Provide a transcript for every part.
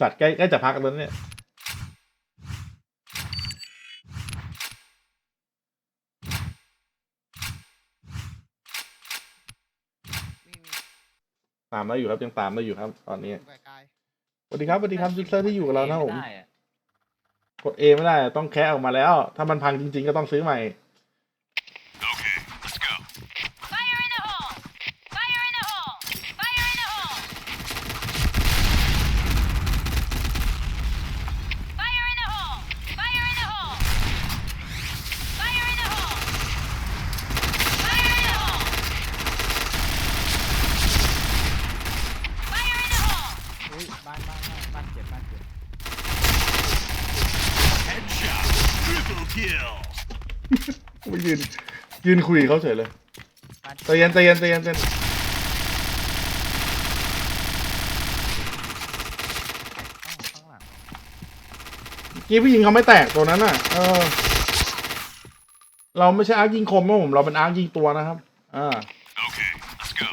สัตว์ใกล้ใกล้จะพักแล้วเนี่ยมีมีตามได้อยู่ครับยังตามได้อยู่ครับ ตอนนี้ไกลสวัสดีครับสวัสดีครับยูเซอร์ที่อยู่กับเรานะผมไม่ได้อะกด A ไม่ได้ ต้องแคะออกมาแล้ว ถ้ามันพังจริง ๆ ก็ต้องซื้อใหม่ Triple kill. ไม่ยืน ยืนคุยกับเขาเฉยเลยบ้านใจเย็นใจเย็นใจเย็นใจเย็นเอ้าข้างหลังเมื่อกี้ผู้หญิงเขาไม่แตกตัวนั้นน่ะ เออ เราไม่ใช่อาร์คยิงคมนะผม เราเป็นอาร์คยิงตัวนะครับ อ่า Okay, let's go.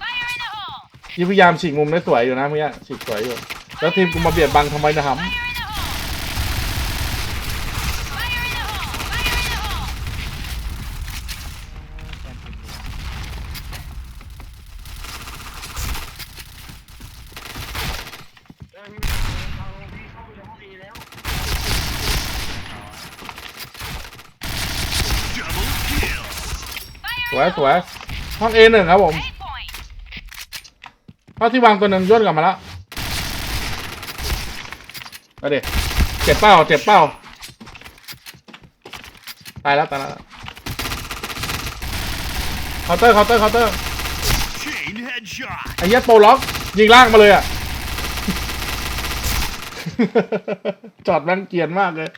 Fire in the hole! ยี่พยายามฉีกมุมได้สวยอยู่นะเมื่อกี้ฉีกสวยอยู่ แล้วทีมกูมาเบียดบังทำไมนะครั Fire บ in the hole! Fire in the hole! Fire in the hole! แกนติดตัว Double kill. ส วยสวยห้อง A หนึ่งครับผม Eight point! ห้องที่วางตัวหนึ่งย่นกลับมาแล้วมาดิเจ็บเป้าเจ็บเป้าตายแล้วตายแล้วเคาน์เตอร์เคาน์เตอร์เคาน์เตอร์ Chain headshot. ไอ้เหี้ยโปรล็อกยิงล่างมาเลยอะจอดแม่งเกรียนมากเลย